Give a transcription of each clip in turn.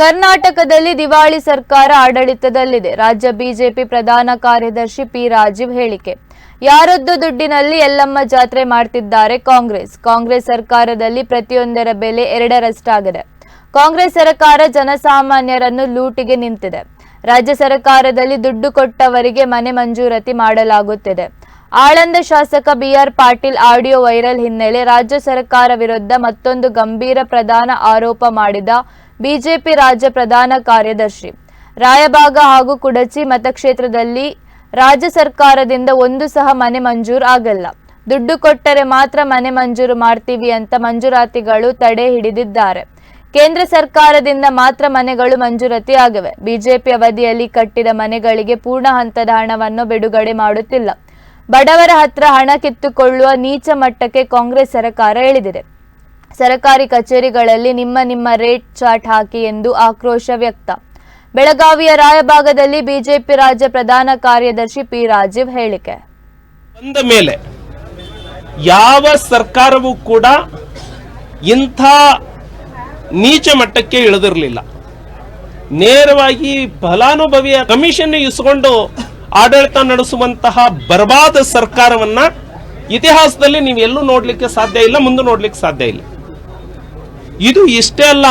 ಕರ್ನಾಟಕದಲ್ಲಿ ದಿವಾಳಿ ಸರ್ಕಾರ ಆಡಳಿತದಲ್ಲಿದೆ. ರಾಜ್ಯ ಬಿಜೆಪಿ ಪ್ರಧಾನ ಕಾರ್ಯದರ್ಶಿ ಪಿ ರಾಜೀವ್ ಹೇಳಿಕೆ. ಯಾರದ್ದು ದುಡ್ಡಿನಲ್ಲಿ ಎಲ್ಲಮ್ಮ ಜಾತ್ರೆ ಮಾಡ್ತಿದ್ದಾರೆ ಕಾಂಗ್ರೆಸ್. ಕಾಂಗ್ರೆಸ್ ಸರ್ಕಾರದಲ್ಲಿ ಪ್ರತಿಯೊಂದರ ಬೆಲೆ ಎರಡರಷ್ಟಾಗಿದೆ. ಕಾಂಗ್ರೆಸ್ ಸರ್ಕಾರ ಜನಸಾಮಾನ್ಯರನ್ನು ಲೂಟಿಗೆ ನಿಂತಿದೆ. ರಾಜ್ಯ ಸರ್ಕಾರದಲ್ಲಿ ದುಡ್ಡು ಕೊಟ್ಟವರಿಗೆ ಮನೆ ಮಂಜೂರತಿ ಮಾಡಲಾಗುತ್ತಿದೆ. ಆಳಂದ ಶಾಸಕ ಬಿಆರ್ ಪಾಟೀಲ್ ಆಡಿಯೋ ವೈರಲ್ ಹಿನ್ನೆಲೆ ರಾಜ್ಯ ಸರ್ಕಾರ ವಿರುದ್ಧ ಮತ್ತೊಂದು ಗಂಭೀರ ಪ್ರಧಾನ ಆರೋಪ ಮಾಡಿದ ಬಿಜೆಪಿ ರಾಜ್ಯ ಪ್ರಧಾನ ಕಾರ್ಯದರ್ಶಿ. ರಾಯಬಾಗ ಹಾಗೂ ಕುಡಚಿ ಮತಕ್ಷೇತ್ರದಲ್ಲಿ ರಾಜ್ಯ ಸರ್ಕಾರದಿಂದ ಒಂದು ಸಹ ಮನೆ ಮಂಜೂರು ಆಗಲ್ಲ. ದುಡ್ಡು ಕೊಟ್ಟರೆ ಮಾತ್ರ ಮನೆ ಮಂಜೂರು ಮಾಡ್ತೀವಿ ಅಂತ ಮಂಜೂರಾತಿಗಳು ತಡೆ ಹಿಡಿದಿದ್ದಾರೆ. ಕೇಂದ್ರ ಸರ್ಕಾರದಿಂದ ಮಾತ್ರ ಮನೆಗಳು ಮಂಜೂರಾತಿ ಆಗಿವೆ. ಬಿಜೆಪಿ ಅವಧಿಯಲ್ಲಿ ಕಟ್ಟಿದ ಮನೆಗಳಿಗೆ ಪೂರ್ಣ ಹಂತದ ಹಣವನ್ನು ಬಿಡುಗಡೆ ಮಾಡುತ್ತಿಲ್ಲ. ಬಡವರ ಹತ್ರ ಹಣ ಕಿತ್ತುಕೊಳ್ಳುವ ನೀಚ ಮಟ್ಟಕ್ಕೆ ಕಾಂಗ್ರೆಸ್ ಸರ್ಕಾರ ಇಳಿದಿದೆ ಸರ್ಕಾರಿ ಕಚೇರಿಗಳಲ್ಲಿ ನಿಮ್ಮ ನಿಮ್ಮ ರೇಟ್ ಚಾರ್ಟ್ ಹಾಕಿ ಎಂದು ಆಕ್ರೋಶ ವ್ಯಕ್ತ. ಬೆಳಗಾವಿಯ ರಾಯಭಾಗದಲ್ಲಿ ಬಿಜೆಪಿ ರಾಜ್ಯ ಪ್ರಧಾನ ಕಾರ್ಯದರ್ಶಿ ಪಿ ರಾಜೀವ್ ಹೇಳಿಕೆ. ಬಂದ ಮೇಲೆ ಯಾವ ಸರ್ಕಾರವೂ ಕೂಡ ಇಂಥ ನೀಚ ಮಟ್ಟಕ್ಕೆ ಇಳಿದಿರಲಿಲ್ಲ. ನೇರವಾಗಿ ಫಲಾನುಭವಿಯ ಕಮಿಷನ್ ಇಸ್ಕೊಂಡು ಆಡಳಿತ ನಡೆಸುವಂತಹ ಬರ್ಬಾದ ಸರ್ಕಾರವನ್ನ ಇತಿಹಾಸದಲ್ಲಿ ನೀವು ಎಲ್ಲೂ ನೋಡ್ಲಿಕ್ಕೆ ಸಾಧ್ಯ ಇಲ್ಲ, ಮುಂದೆ ನೋಡ್ಲಿಕ್ಕೆ ಸಾಧ್ಯ ಇಲ್ಲ. ಇದು ಇಷ್ಟೇ ಅಲ್ಲ.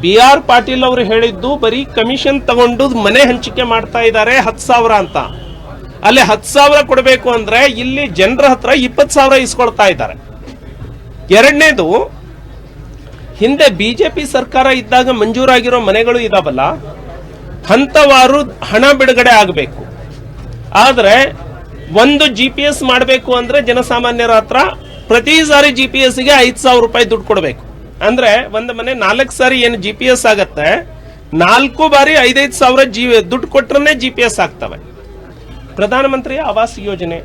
ಬಿ ಆರ್ ಪಾಟೀಲ್ ಅವರು ಹೇಳಿದ್ದು ಬರೀ ಕಮಿಷನ್ ತಗೊಂಡು ಮನೆ ಹಂಚಿಕೆ ಮಾಡ್ತಾ ಇದ್ದಾರೆ ಹತ್ತು ಸಾವಿರ ಅಂತ. ಅಲ್ಲಿ ಹತ್ತು ಸಾವಿರ ಕೊಡಬೇಕು ಅಂದ್ರೆ ಇಲ್ಲಿ ಜನರ ಹತ್ರ ಇಪ್ಪತ್ತು ಸಾವಿರ ಇಸ್ಕೊಳ್ತಾ ಇದ್ದಾರೆ. ಎರಡನೇದು, ಹಿಂದೆ ಬಿಜೆಪಿ ಸರ್ಕಾರ ಇದ್ದಾಗ ಮಂಜೂರಾಗಿರೋ ಮನೆಗಳು ಇದಾವಲ್ಲ, ಹಂತವಾರು ಹಣ ಬಿಡುಗಡೆ ಆಗಬೇಕು. ಆದರೆ ಒಂದು ಜಿ ಪಿ ಎಸ್ ಮಾಡಬೇಕು ಅಂದ್ರೆ ಜನಸಾಮಾನ್ಯರ ಹತ್ರ ಪ್ರತಿ ಸಾರಿ ಜಿ ಪಿ ಎಸ್ಗೆ ಐದು ಸಾವಿರ ರೂಪಾಯಿ ದುಡ್ಡು ಕೊಡಬೇಕು. ಅಂದ್ರೆ ಒಂದು ಮನೆ ನಾಲ್ಕು ಸಾರಿ ಏನು ಜಿ ಪಿ ಎಸ್ ಆಗತ್ತೆ, ನಾಲ್ಕು ಬಾರಿ ಐದೈದು ಸಾವಿರ ಜಿ ದುಡ್ಡು ಕೊಟ್ರೇ ಜಿ ಪಿ ಎಸ್ ಆಗ್ತವೆ. ಪ್ರಧಾನಮಂತ್ರಿ ಆವಾಸ್ ಯೋಜನೆ.